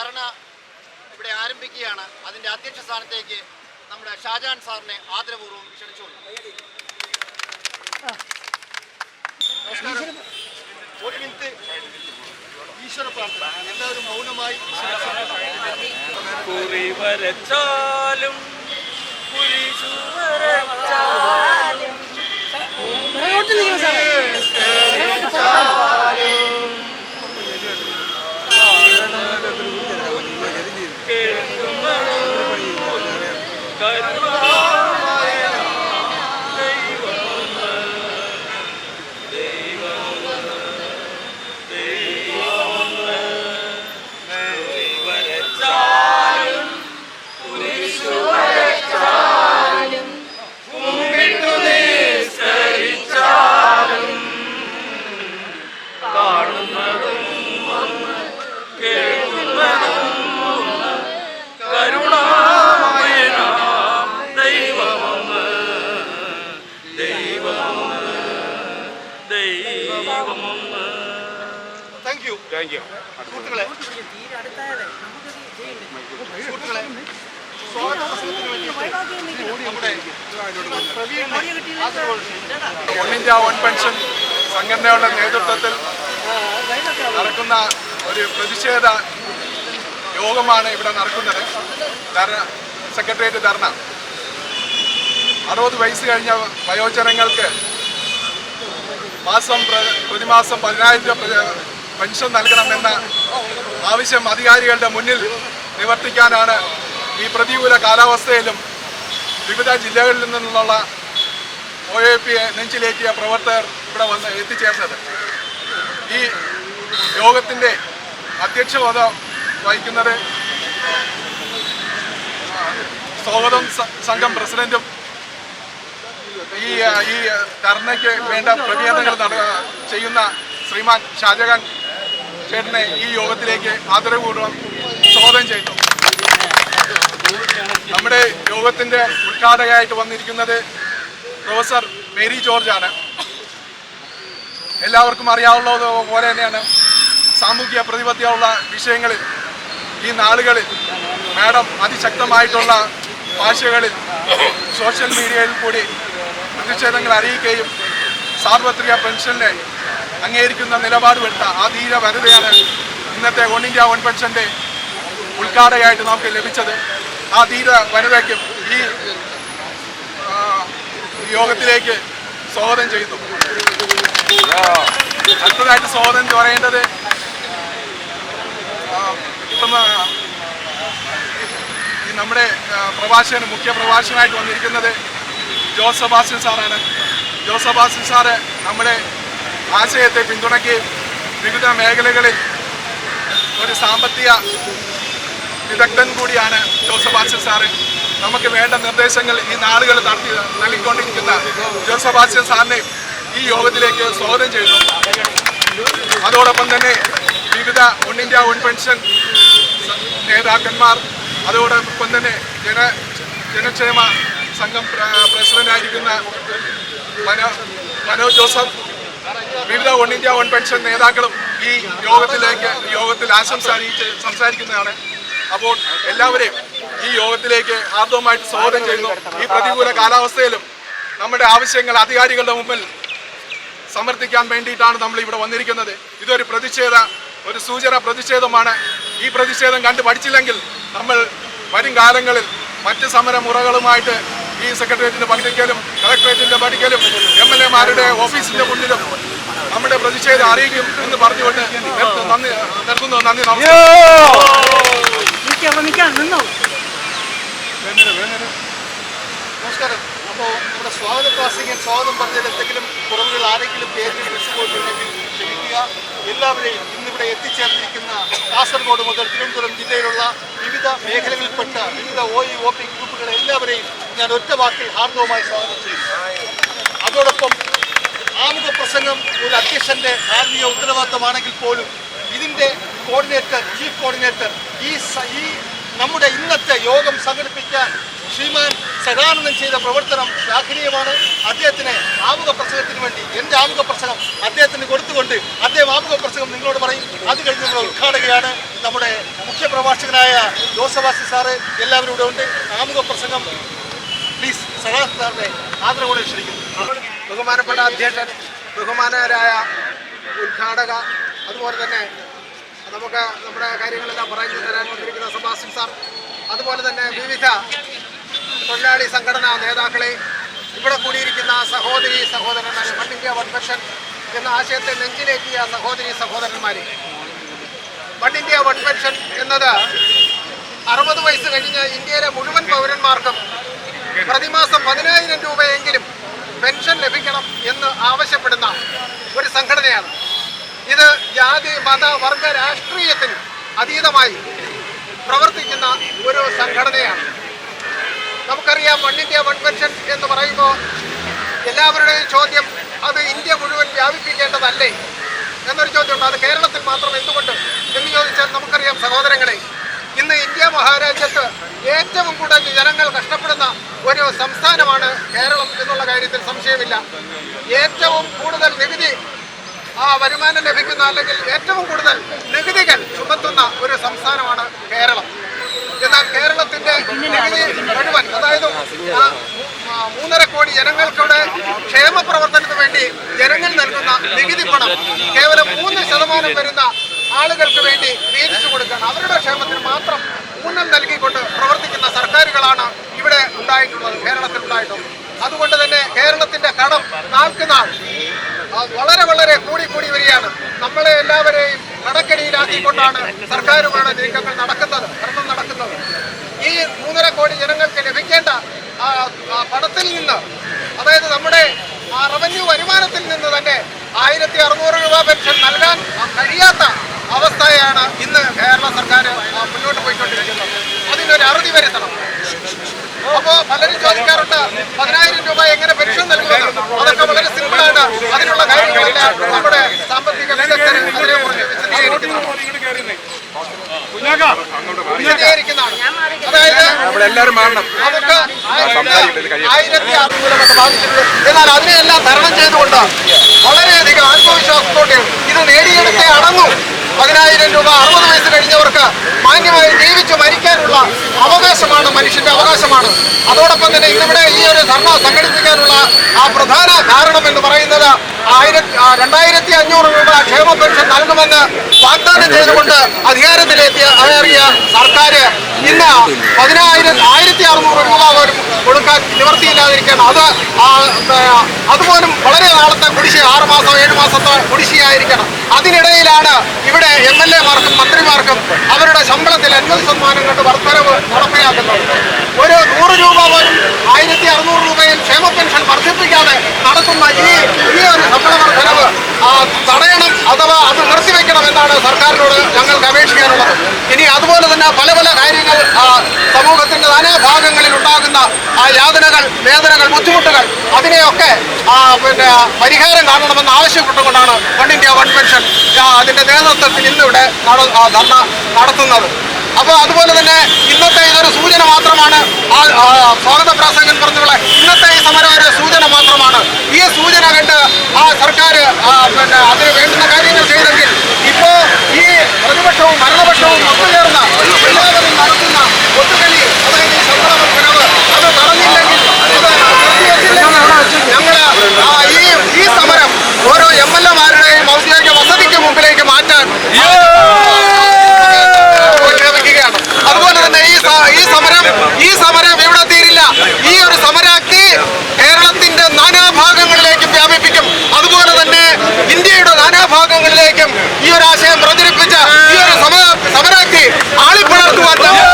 ധർണ ഇവിടെ ആരംഭിക്കുകയാണ്. അതിന്റെ അധ്യക്ഷ സ്ഥാനത്തേക്ക് നമ്മുടെ ഷാജാൻ സാറിനെ ആദരപൂർവം ക്ഷണിച്ചുകൊള്ളു ഒരു മിനിറ്റ്. ഈശ്വര പ്രാർത്ഥന. എല്ലാവരും മൗനമായി കുറി വരച്ചാലും ദൈവമൊന്ന് താങ്ക് യു താങ്ക് യു സുഹൃത്തുക്കളെ. സുഹൃത്തുക്കളെ. സ്വാഗത പ്രസംഗത്തിന് വേണ്ടി നമ്മുടെ. ഓൾ ഇന്ത്യ വൺ പെൻഷൻ സംഘടനയുടെ നേതൃത്വത്തിൽ നടക്കുന്ന ഒരു പ്രതിഷേധ യോഗമാണ് ഇവിടെ നടക്കുന്നത്. ധർണ സെക്രട്ടേറിയറ്റ് ധർണ. അറുപത് വയസ്സ് കഴിഞ്ഞ വയോജനങ്ങൾക്ക് മാസം പ്രതിമാസം പതിനായിരം രൂപ പെൻഷൻ നൽകണമെന്ന ആവശ്യം അധികാരികളുടെ മുന്നിൽ നിവർത്തിക്കാനാണ് ഈ പ്രതികൂല കാലാവസ്ഥയിലും വിവിധ ജില്ലകളിൽ നിന്നുള്ള ഒ എ പി നെഞ്ചിലേറ്റിയ പ്രവർത്തകർ ഇവിടെ വന്ന് എത്തിച്ചേർന്നത്. ഈ യോഗത്തിന്റെ അധ്യക്ഷത വഹിക്കുന്നത് സ്വാഗതം സംഘം പ്രസിഡന്റും ഈ ഈ ധർണയ്ക്ക് വേണ്ട ക്രമീകരണങ്ങൾ ചെയ്യുന്ന ശ്രീമാൻ ഷാജഹാൻ ചേട്ടനെ ഈ യോഗത്തിലേക്ക് ആദരപൂർവം സ്വാഗതം ചെയ്യുന്നു. നമ്മുടെ യോഗത്തിന്റെ ഉദ്ഘാടകയായിട്ട് വന്നിരിക്കുന്നത് പ്രൊഫസർ മേരി ജോർജ് ആണ്. എല്ലാവർക്കും അറിയാവുന്നത് പോലെ തന്നെയാണ് സാമൂഹ്യ പ്രതിബദ്ധതയുള്ള വിഷയങ്ങളിൽ ഈ നാളുകളിൽ മാഡം അതിശക്തമായിട്ടുള്ള ഭാഷകളിൽ സോഷ്യൽ മീഡിയയിൽ കൂടി പ്രതിഷേധങ്ങൾ അറിയിക്കുകയും സാർവത്രിക പെൻഷനെ അംഗീകരിക്കുന്ന നിലപാടുമെടുത്ത ആ ധീര വനിതയാണ് ഇന്നത്തെ വൺ ഇന്ത്യ വൺ പെൻഷന്റെ ഉദ്ഘാടകയായിട്ട് നമുക്ക് ലഭിച്ചത്. ആ ധീര വനിതയ്ക്കും ഈ യോഗത്തിലേക്ക് സ്വാഗതം ചെയ്യുന്നു. അടുത്തതായിട്ട് സ്വാഗതം എന്ന് പറയേണ്ടത് നമ്മുടെ പ്രഭാഷകന് മുഖ്യ പ്രഭാഷകനായിട്ട് വന്നിരിക്കുന്നത് ജോസ് സെബാസ്റ്റ്യൻ സാറാണ്. ജോസ് സെബാസ്റ്റ്യൻ സാറ് നമ്മുടെ ആശയത്തെ പിന്തുണയ്ക്കുകയും വിവിധ മേഖലകളിൽ ഒരു സാമ്പത്തിക വിദഗ്ധൻ കൂടിയാണ് ജോസഫ് ആസിൻ സാറ്. നമുക്ക് വേണ്ട നിർദ്ദേശങ്ങൾ ഈ നാളുകൾ നടത്തി നൽകിക്കൊണ്ടിരിക്കുന്ന ജോസഫ് ആസിൻ സാറിനെ ഈ യോഗത്തിലേക്ക് സ്വാഗതം ചെയ്തു അതോടൊപ്പം തന്നെ വിവിധ വൺ ഇന്ത്യ വൺ പെൻഷൻ നേതാക്കന്മാർ അതോടൊപ്പം തന്നെ ജന ജനക്ഷേമ സംഘം പ്രസിഡന്റ് പ്രസിഡന്റായിരിക്കുന്ന മനോ മനോജ് ജോസഫ് വിവിധ വൺ ഇന്ത്യ വൺ പെൻഷൻ നേതാക്കളും ഈ യോഗത്തിലേക്ക് യോഗത്തിൽ ആശംസ അറിയിച്ച് സംസാരിക്കുന്നതാണ്. അപ്പോൾ എല്ലാവരെയും ഈ യോഗത്തിലേക്ക് ആർദ്രമായിട്ട് സ്വാഗതം ചെയ്യുന്നു. ഈ പ്രതികൂല കാലാവസ്ഥയിലും നമ്മുടെ ആവശ്യങ്ങൾ അധികാരികളുടെ മുമ്പിൽ സമർത്ഥിക്കാൻ വേണ്ടിയിട്ടാണ് നമ്മൾ ഇവിടെ വന്നിരിക്കുന്നത്. ഇതൊരു പ്രതിഷേധ ഒരു സൂചന പ്രതിഷേധമാണ്. ഈ പ്രതിഷേധം കണ്ട് പഠിച്ചില്ലെങ്കിൽ നമ്മൾ വരും കാലങ്ങളിൽ മറ്റ് സമരമുറകളുമായിട്ട് ഈ സെക്രട്ടേറിയറ്റിന്റെ പഠിക്കലും കളക്ടറേറ്റിന്റെ പഠിക്കലും എം എൽ എമാരുടെ ഓഫീസിന്റെ മുന്നിലും നമ്മുടെ പ്രതിഷേധം അറിയിക്കും എന്ന് പറഞ്ഞുകൊണ്ട്. നന്ദി നിർത്തുന്നു. നന്ദി നമസ്കാരം. കുറവുകൾ ആരെങ്കിലും എല്ലാവരെയും ഇന്നിവിടെ എത്തിച്ചേർന്നിരിക്കുന്ന കാസർഗോഡ് മുതൽ തിരുവനന്തപുരം ജില്ലയിലുള്ള വിവിധ മേഖലകളിൽപ്പെട്ട വിവിധ ഒ ഇ ഒ പി ഗ്രൂപ്പുകളെ എല്ലാവരെയും ഞാൻ ഒറ്റ വാക്കിൽ ഹാർദവുമായി സ്വാഗതം ചെയ്യുന്നു. അതോടൊപ്പം ആമുഖ പ്രസംഗം ഒരു അധ്യക്ഷന്റെ ആത്മീയ ഉത്തരവാദിത്തമാണെങ്കിൽ പോലും ഇതിന്റെ കോർഡിനേറ്റർ ചീഫ് കോർഡിനേറ്റർ ഈ ഈ നമ്മുടെ ഇന്നത്തെ യോഗം സംഘടിപ്പിക്കാൻ ശ്രീമാൻ സദാനന്ദൻ ചെയ്ത പ്രവർത്തനം ശ്ലാഘനീയമാണ് അദ്ദേഹത്തിന് ആമുഖ പ്രസംഗത്തിന് വേണ്ടി എന്റെ ആമുഖ പ്രസംഗം അദ്ദേഹത്തിന് കൊടുത്തുകൊണ്ട് അദ്ദേഹം ആമുഖ പ്രസംഗം നിങ്ങളോട് പറയും. അത് കഴിഞ്ഞ് നമ്മൾ ഉദ്ഘാടകയാണ്. നമ്മുടെ മുഖ്യ മുഖ്യപ്രഭാഷകനായ ജോസഫാസി സാറ് എല്ലാവരും ഇവിടെ ഉണ്ട്. ആമുഖ പ്രസംഗം പ്ലീസ് സഹാസ് സാറിനെ ആദരവോടെ ക്ഷണിക്കുന്നു. ബഹുമാനപ്പെട്ട അധ്യക്ഷൻ ബഹുമാനരായ ഉദ്ഘാടക അതുപോലെ തന്നെ നമുക്ക് നമ്മുടെ കാര്യങ്ങളെല്ലാം പറഞ്ഞു തരാൻ വന്നിരിക്കുന്ന സെബാസ്റ്റ്യൻ സാർ അതുപോലെ തന്നെ വിവിധ തൊഴിലാളി സംഘടനാ നേതാക്കളെ ഇവിടെ കൂടിയിരിക്കുന്ന സഹോദരി സഹോദരന്മാരെ വൺ ഇന്ത്യ വൺ പെൻഷൻ എന്ന ആശയത്തെ നെഞ്ചിലേറ്റിയ സഹോദരി സഹോദരന്മാരെ. വൺ ഇന്ത്യ വൺ പെൻഷൻ എന്നത് അറുപത് വയസ്സ് കഴിഞ്ഞ ഇന്ത്യയിലെ മുഴുവൻ പൗരന്മാർക്കും പ്രതിമാസം പതിനായിരം രൂപയെങ്കിലും പെൻഷൻ ലഭിക്കണം എന്ന് ആവശ്യപ്പെടുന്ന ഒരു സംഘടനയാണ്. ഇത് ജാതി മത വർഗ രാഷ്ട്രീയത്തിന് അതീതമായി പ്രവർത്തിക്കുന്ന ഒരു സംഘടനയാണ്. നമുക്കറിയാം വൺ ഇന്ത്യ വൺ പെൻഷൻ എന്ന് പറയുമ്പോൾ എല്ലാവരുടെയും ചോദ്യം അത് ഇന്ത്യ മുഴുവൻ വ്യാപിപ്പിക്കേണ്ടതല്ലേ എന്നൊരു ചോദ്യമുണ്ട്. അത് കേരളത്തിൽ മാത്രം എന്തുകൊണ്ട് എന്ന് ചോദിച്ചാൽ നമുക്കറിയാം സഹോദരങ്ങളെ ഇന്ന് ഇന്ത്യ മഹാരാജ്യത്ത് ഏറ്റവും കൂടുതൽ ജനങ്ങൾ കഷ്ടപ്പെടുന്ന ഒരു സംസ്ഥാനമാണ് കേരളം എന്നുള്ള കാര്യത്തിൽ സംശയമില്ല. ഏറ്റവും കൂടുതൽ നികുതി ആ വരുമാനം ലഭിക്കുന്ന അല്ലെങ്കിൽ ഏറ്റവും കൂടുതൽ നികുതികൾ ചുമത്തുന്ന ഒരു സംസ്ഥാനമാണ് കേരളം. എന്നാൽ കേരളത്തിന്റെ നികുതി മുഴുവൻ അതായത് മൂന്നര കോടി ജനങ്ങൾക്കൂടെ ക്ഷേമ പ്രവർത്തനത്തിന് വേണ്ടി ജനങ്ങൾ നൽകുന്ന നികുതി പണം കേവലം മൂന്ന് ശതമാനം വരുന്ന ആളുകൾക്ക് വേണ്ടി വീതിച്ചു കൊടുക്കാൻ അവരുടെ ക്ഷേമത്തിന് മാത്രം ഊന്നൽ നൽകിക്കൊണ്ട് പ്രവർത്തിക്കുന്ന സർക്കാരുകളാണ് ഇവിടെ ഉണ്ടായിട്ടുള്ളത് കേരളത്തിൽ ഉണ്ടായിട്ടുള്ളത്. അതുകൊണ്ട് തന്നെ കേരളത്തിന്റെ കടം നാൾക്ക് നാൾ ആ, വളരെ വളരെ കൂടി കൂടി വരികയാണ്. നമ്മളെ എല്ലാവരെയും കടക്കടിയിലാക്കിക്കൊണ്ടാണ് സർക്കാരുമാണ് നീക്കങ്ങൾ നടക്കുന്നത് ഭരണം നടക്കുന്നത്. ഈ മൂന്നര കോടി ജനങ്ങൾക്ക് ലഭിക്കേണ്ട പണത്തിൽ നിന്ന് അതായത് നമ്മുടെ റവന്യൂ വരുമാനത്തിൽ നിന്ന് തന്നെ ആയിരത്തി അറുന്നൂറ് രൂപ പെൻഷൻ നൽകാൻ കഴിയാത്ത അവസ്ഥയാണ് ഇന്ന് കേരള സർക്കാർ മുന്നോട്ട് പോയിക്കൊണ്ടിരിക്കുന്നത്. അതിനൊരു അറുതി വരുത്തണം. അപ്പോ പലരും ചോദിക്കാറുണ്ട് പതിനായിരം രൂപ എങ്ങനെ പെൻഷൻ നൽകുമെന്ന്? അതൊക്കെ വളരെ സിമ്പിൾ ആണ്. അതിനുള്ള കാര്യങ്ങളെല്ലാം. നമ്മുടെ സാമ്പത്തിക വിദഗ്ധർ അതിനെക്കുറിച്ച് വിശദീകരിക്കുന്നു വിശദീകരിക്കുന്നതാണ്. അതായത് അവിടെ എല്ലാവരും മാറണം. നമുക്ക് ആയിരത്തി അറുന്നൂറ് ബാധിച്ചിട്ടുണ്ട്. എന്നാൽ അതിനെല്ലാം തരണം ചെയ്തുകൊണ്ട് വളരെയധികം ആത്മവിശ്വാസത്തോടെ ഇത് നേടിയെടുത്തേ അടങ്ങും. പതിനായിരം രൂപ അറുപത് വയസ്സ് കഴിഞ്ഞവർക്ക് മാന്യമായി ജീവിച്ചു മരിക്കാനുള്ള അവകാശമാണ് മനുഷ്യന്റെ അവകാശമാണ്. അതോടൊപ്പം തന്നെ ഇന്നിവിടെ ഈ ഒരു ധർണ സംഘടിപ്പിക്കാനുള്ള ആ പ്രധാന കാരണം എന്ന് പറയുന്നത് ആയിരത്തി രണ്ടായിരത്തി അഞ്ഞൂറ് രൂപ ക്ഷേമ പെൻഷൻ നൽകുമെന്ന് വാഗ്ദാനം ചെയ്തുകൊണ്ട് അധികാരത്തിലെത്തിയ അതേറിയ സർക്കാർ ഇന്ന് പതിനായിരം ആയിരത്തി അറുന്നൂറ് രൂപ പോലും കൊടുക്കാൻ നിവർത്തിയില്ലാതിരിക്കുകയാണ്. അത് അതുപോലും വളരെ നാളത്തെ കുടിശ്ശിക ആറ് മാസം ഏഴ് മാസത്തെ കുടിശ്ശികയായിരിക്കണം. അതിനിടയിലാണ് ഇവിടെ എം എൽ എമാർക്കും മന്ത്രിമാർക്കും അവരുടെ ശമ്പളത്തിൽ അൻപത് ശതമാനം കൊണ്ട് വർധനവ് നടപ്പിലാക്കുന്നത്. ഒരു നൂറ് രൂപ പോലും ആയിരത്തി അറുന്നൂറ് രൂപയിൽ ക്ഷേമ പെൻഷൻ വർദ്ധിപ്പിക്കാതെ നടത്തുന്ന ഈ ഈ ഒരു വർധനവ് ആ, തടയണം അഥവാ അത് നിർത്തിവെക്കണം എന്നാണ് സർക്കാരിനോട് ഞങ്ങൾക്ക് അപേക്ഷിക്കാനുള്ളത്. ഇനി അതുപോലെ തന്നെ പല പല കാര്യങ്ങൾ സമൂഹത്തിന്റെ നാനാ ഭാഗങ്ങളിൽ ഉണ്ടാകുന്ന ആ യാതനകൾ വേദനകൾ ബുദ്ധിമുട്ടുകൾ അതിനെയൊക്കെ പിന്നെ പരിഹാരം കാണണമെന്ന് ആവശ്യപ്പെട്ടുകൊണ്ടാണ് വൺ ഇന്ത്യ വൺ പെൻഷൻ അതിന്റെ നേതൃത്വത്തിൽ ഇന്നിവിടെ ധർണ നടത്തുന്നത്. അപ്പോൾ അതുപോലെ തന്നെ ഇന്നത്തെ ഇതൊരു സൂചന മാത്രമാണ് ആ, സ്വാഗത പ്രാസംഗൻ പറഞ്ഞുള്ള ഇന്നത്തെ ഈ സമരം ഒരു സൂചന മാത്രമാണ് ഈ സൂചന കണ്ട് ആ സർക്കാർ പിന്നെ അതിന് വേണ്ടുന്ന കാര്യങ്ങൾ ചെയ്തെങ്കിൽ ഇപ്പോ ഈ പ്രതിപക്ഷവും ഭരണപക്ഷവും ഒത്തുചേർന്ന് എല്ലാവരും നടത്തുന്ന ഒത്തുകളി അതായത് ഈ ശമ്പള അത് നടന്നില്ലെങ്കിൽ അത് ആ ഈ സമരം ഓരോ എം എൽ എമാരുടെയും ഔദ്യോഗിക വസതിക്ക് മുമ്പിലേക്ക് മാറ്റാൻ പ്രഖ്യാപിക്കുകയാണ് അതുപോലെ തന്നെ ഈ സ- ഈ സമരം ഈ സമരം ഇവിടെ തീരില്ല ഈ ഒരു സമരാഗ്നി കേരളത്തിന്റെ നാനാഭാഗങ്ങളിലേക്കും വ്യാപിപ്പിക്കും അതുപോലെ തന്നെ ഇന്ത്യയുടെ നാനാഭാഗങ്ങളിലേക്കും ഈ ഒരു ആശയം പ്രചരിപ്പിച്ച ഈ ഒരു സമര സമരാഗ്നി ആളിപ്പടർത്തുവാൻ ഞങ്ങൾ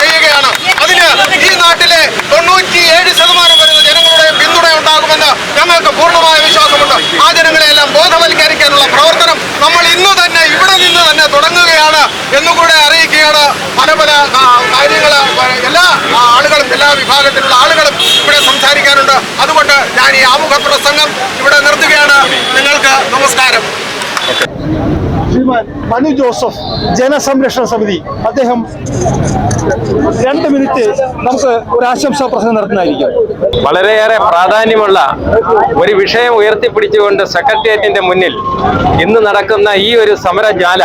ചെയ്യുകയാണ്. അതിന് ഈ നാട്ടിലെ തൊണ്ണൂറ്റിയേഴ് ശതമാനം വരുന്ന ജനങ്ങളുടെ പിന്തുണ ഉണ്ടാകുമെന്ന് ഞങ്ങൾക്ക് പൂർണമായ വിശ്വാസമുണ്ട്. ആ ജനങ്ങളെല്ലാം ബോധവൽക്കരിക്കാനുള്ള പ്രവർത്തനം നമ്മൾ ഇന്ന് തന്നെ ഇവിടെ നിന്ന് തന്നെ തുടങ്ങുകയാണ് എന്നുകൂടെ അറിയിക്കുകയാണ്. പല പല കാര്യങ്ങൾ എല്ലാ ആളുകളും എല്ലാ വിഭാഗത്തിലുള്ള ആളുകളും ഇവിടെ സംസാരിക്കാനുണ്ട്. അതുകൊണ്ട് ഞാൻ ഈ ആമുഖ പ്രസംഗം ഇവിടെ നിർത്തുകയാണ്. നിങ്ങൾക്ക് നമസ്കാരം. ശ്രീമാൻ മനു ജോസഫ് ജനസംരക്ഷണ സമിതി. അദ്ദേഹം രണ്ട് മിനിറ്റ് നമുക്ക് ഒരു ആശംസാ പ്രസംഗം നടത്തുന്നതായിരിക്കും. വളരെയേറെ പ്രാധാന്യമുള്ള ഒരു വിഷയം ഉയർത്തിപ്പിടിച്ചുകൊണ്ട് സെക്രട്ടേറിയറ്റിന്റെ മുന്നിൽ ഇന്ന് നടക്കുന്ന ഈ ഒരു സമരജാല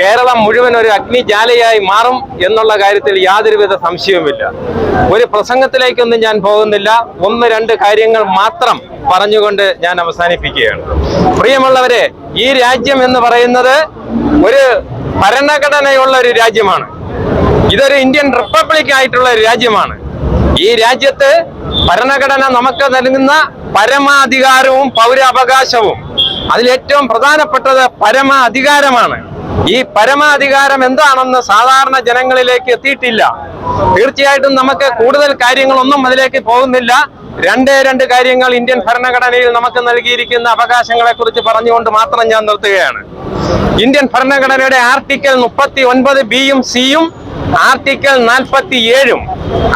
കേരളം മുഴുവൻ ഒരു അഗ്നിജാലയായി മാറും എന്നുള്ള കാര്യത്തിൽ യാതൊരുവിധ സംശയവുമില്ല. ഒരു പ്രസംഗത്തിലേക്കൊന്നും ഞാൻ പോകുന്നില്ല. ഒന്ന് രണ്ട് കാര്യങ്ങൾ മാത്രം പറഞ്ഞുകൊണ്ട് ഞാൻ അവസാനിപ്പിക്കുകയാണ്. പ്രിയമുള്ളവരെ ഈ രാജ്യം എന്ന് പറയുന്നത് ഒരു ഭരണഘടനയുള്ള ഒരു രാജ്യമാണ്. ഇതൊരു ഇന്ത്യൻ റിപ്പബ്ലിക് ആയിട്ടുള്ള ഒരു രാജ്യമാണ്. ഈ രാജ്യത്ത് ഭരണഘടന നമുക്ക് നൽകുന്ന പരമാധികാരവും പൗരാവകാശവും അതിലേറ്റവും പ്രധാനപ്പെട്ടത് പരമ അധികാരമാണ് ഈ പരമാധികാരം എന്താണെന്ന് സാധാരണ ജനങ്ങളിലേക്ക് എത്തിയിട്ടില്ല. തീർച്ചയായിട്ടും നമുക്ക് കൂടുതൽ കാര്യങ്ങളൊന്നും അതിലേക്ക് പോകുന്നില്ല. രണ്ടേ രണ്ട് കാര്യങ്ങൾ ഇന്ത്യൻ ഭരണഘടനയിൽ നമുക്ക് നൽകിയിരിക്കുന്ന അവകാശങ്ങളെ കുറിച്ച് പറഞ്ഞുകൊണ്ട് മാത്രം ഞാൻ നിർത്തുകയാണ്. ഇന്ത്യൻ ഭരണഘടനയുടെ ആർട്ടിക്കൽ മുപ്പത്തി ഒൻപത് ബിയും സിയും ആർട്ടിക്കൽ നാൽപ്പത്തി ഏഴും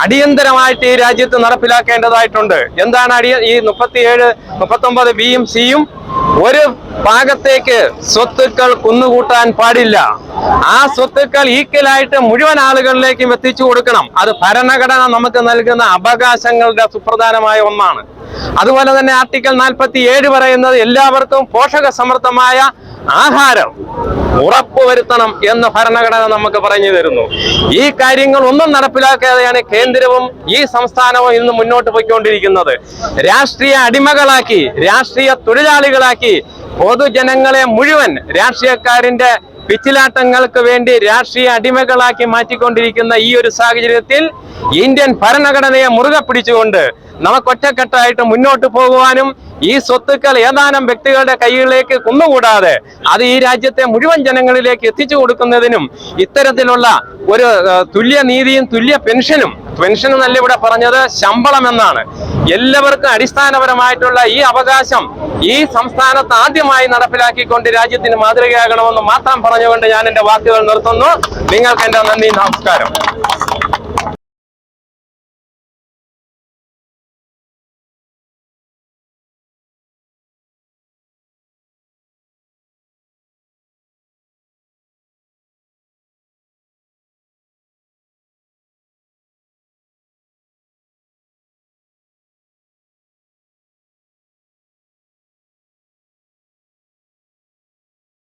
അടിയന്തരമായിട്ട് ഈ രാജ്യത്ത് നടപ്പിലാക്കേണ്ടതായിട്ടുണ്ട്. എന്താണ് അടിയ ഈ മുപ്പത്തിയേഴ് മുപ്പത്തൊമ്പത് ബിയും സിയും ഒരു ഭാഗത്തേക്ക് സ്വത്തുക്കൾ കുന്നുകൂട്ടാൻ പാടില്ല. ആ സ്വത്തുക്കൾ ഈക്വലായിട്ട് മുഴുവൻ ആളുകളിലേക്കും എത്തിച്ചു കൊടുക്കണം. അത് ഭരണഘടന നമുക്ക് നൽകുന്ന അവകാശങ്ങളുടെ സുപ്രധാനമായ ഒന്നാണ്. അതുപോലെ തന്നെ ആർട്ടിക്കൽ നാൽപ്പത്തി ഏഴ് പറയുന്നത് എല്ലാവർക്കും പോഷക സമൃദ്ധമായ ആഹാരം ഉറപ്പുവരുത്തണം എന്ന് ഭരണഘടന നമുക്ക് പറഞ്ഞു തരുന്നു. ഈ കാര്യങ്ങൾ ഒന്നും നടപ്പിലാക്കാതെയാണ് കേന്ദ്രവും ഈ സംസ്ഥാനവും ഇന്ന് മുന്നോട്ട് പോയിക്കൊണ്ടിരിക്കുന്നത്. രാഷ്ട്രീയ അടിമകളാക്കി രാഷ്ട്രീയ തൊഴിലാളികളാക്കി പൊതുജനങ്ങളെ മുഴുവൻ രാഷ്ട്രീയക്കാരിന്റെ പിച്ചിലാട്ടങ്ങൾക്ക് വേണ്ടി രാഷ്ട്രീയ അടിമകളാക്കി മാറ്റിക്കൊണ്ടിരിക്കുന്ന ഈ ഒരു സാഹചര്യത്തിൽ ഇന്ത്യൻ ഭരണഘടനയെ മുറുകെ പിടിച്ചുകൊണ്ട് നമുക്ക് ഒറ്റക്കെട്ടായിട്ട് മുന്നോട്ട് പോകുവാനും ഈ സ്വത്തുക്കൾ ഏതാനും വ്യക്തികളുടെ കൈകളിലേക്ക് കുന്നുകൂടാതെ അത് ഈ രാജ്യത്തെ മുഴുവൻ ജനങ്ങളിലേക്ക് എത്തിച്ചു കൊടുക്കുന്നതിനും ഇത്തരത്തിലുള്ള ഒരു തുല്യ നീതിയും തുല്യ പെൻഷനും പെൻഷൻ എന്നല്ല ഇവിടെ പറഞ്ഞത് ശമ്പളം എന്നാണ്. എല്ലാവർക്കും അടിസ്ഥാനപരമായിട്ടുള്ള ഈ അവകാശം ഈ സംസ്ഥാനത്ത് ആദ്യമായി നടപ്പിലാക്കിക്കൊണ്ട് രാജ്യത്തിന് മാതൃകയാകണമെന്ന് മാത്രം പറഞ്ഞുകൊണ്ട് ഞാൻ എന്റെ വാക്കുകൾ നിർത്തുന്നു. നിങ്ങൾക്ക് എന്റെ നന്ദി നമസ്കാരം.